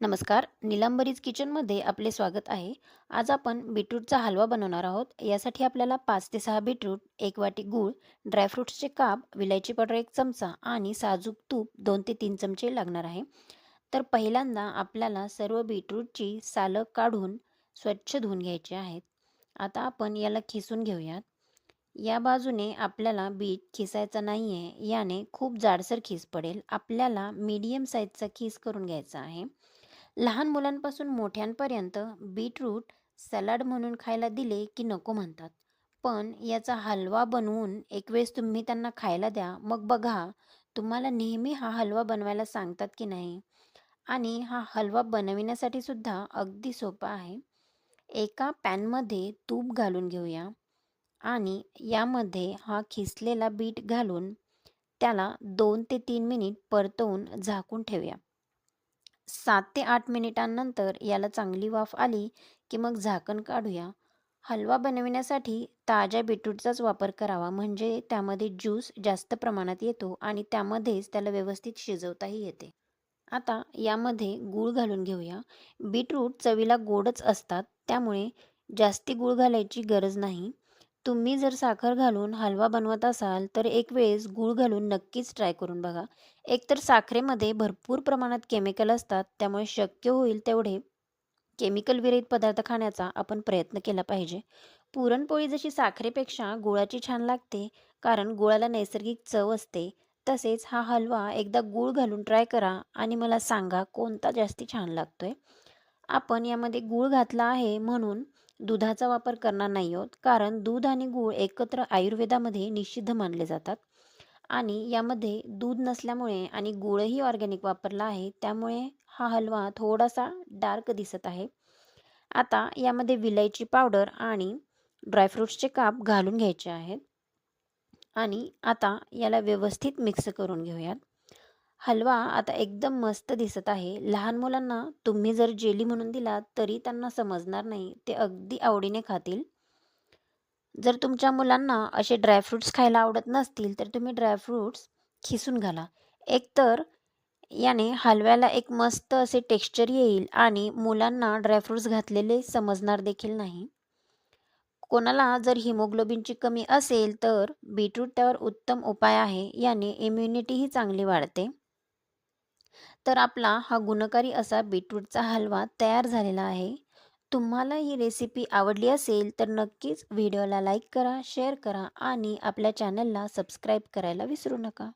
नमस्कार. निलंबरीज किचनमध्ये आपले स्वागत आहे. आज आपण बीटरूटचा हलवा बनवणार आहोत. यासाठी आपल्याला पाच ते सहा बीटरूट एक वाटी गूळ ड्रायफ्रूट्सचे काप विलायची पावडर एक चमचा आणि साजूक तूप दोन ते तीन चमचे लागणार आहे. तर पहिल्यांदा आपल्याला सर्व बीटरूटची सालं काढून स्वच्छ धुवून घ्यायची आहेत. आता आपण याला खिसून घेऊयात. या बाजूने आपल्याला बीट खिसायचा नाही आहे याने खूप जाडसर खीस पडेल. आपल्याला मीडियम साईजचा खीस करून घ्यायचा आहे. लहान मुलांपासून मोठ्यांपर्यंत बीटरूट सलाड म्हणून खायला दिले की नको म्हणतात. पण याचा हलवा बनवून एक वेळेस तुम्ही त्यांना खायला द्या मग बघा तुम्हाला नेहमी हा हलवा बनवायला सांगतात की नाही. आणि हा हलवा बनविण्यासाठी सुद्धा अगदी सोपा आहे. एका पॅनमध्ये तूप घालून घेऊया. आणि यामध्ये हा खिसलेला बीट घालून त्याला दोन ते तीन मिनिट परतवून झाकून ठेवूया. सात ते आठ मिनिटांनंतर याला चांगली वाफ आली की मग झाकण काढूया. हलवा बनविण्यासाठी ताज्या बीटरूटचाच वापर करावा म्हणजे त्यामध्ये ज्यूस जास्त प्रमाणात येतो आणि त्यामध्येच त्याला व्यवस्थित शिजवताही येते. आता यामध्ये गूळ घालून घेऊया. बीटरूट चवीला गोडच असतात त्यामुळे जास्ती गूळ घालायची गरज नाही. तुम्ही जर साखर घालून हलवा बनवत असाल तर एक वेळेस गूळ घालून नक्कीच ट्राय करून बघा. एकतर साखरेमध्ये भरपूर प्रमाणात केमिकल असतात त्यामुळे शक्य होईल तेवढे केमिकल विरहित पदार्थ खाण्याचा आपण प्रयत्न केला पाहिजे. पुरणपोळी जशी साखरेपेक्षा गुळाची छान लागते कारण गुळाला नैसर्गिक चव असते तसेच हा हलवा एकदा गूळ घालून ट्राय करा आणि मला सांगा कोणता जास्ती छान लागतोय. आपण यामध्ये गूळ घातला आहे म्हणून दुधाचा वापर करणार नाही आहोत कारण दूध आणि गूळ एकत्र आयुर्वेदामध्ये निषिद्ध मानले जातात. आणि यामध्ये दूध नसल्यामुळे आणि गूळही ऑर्गॅनिक वापरला आहे त्यामुळे हा हलवा थोडासा डार्क दिसत आहे. आता यामध्ये विलायची पावडर आणि ड्रायफ्रूट्सचे काप घालून घ्यायचे आहेत. आणि आता याला व्यवस्थित मिक्स करून घेऊयात. हलवा आता एकदम मस्त दिसत आहे. लहान मुलांना तुम्ही जर जेली म्हणून दिलात तरी त्यांना समजणार नाही. ते अगदी आवडीने खातील. जर तुमच्या मुलांना असे ड्रायफ्रूट्स खायला आवडत नसतील तर तुम्ही ड्रायफ्रूट्स खिसून घाला. एकतर याने हलव्याला एक मस्त असे टेक्स्चर येईल आणि मुलांना ड्रायफ्रूट्स घातलेले समजणार देखील नाही. कोणाला जर हिमोग्लोबिनची कमी असेल तर बीटरूट त्यावर उत्तम उपाय आहे. याने इम्युनिटीही चांगली वाढते. तर आपला हा गुणकारी असा बीटरूटचा हलवा तयार झालेला आहे. तुम्हाला ही रेसिपी आवडली असेल तर नक्कीच व्हिडिओला लाईक करा शेअर करा आणि आपल्या चॅनलला सबस्क्राईब करायला विसरू नका.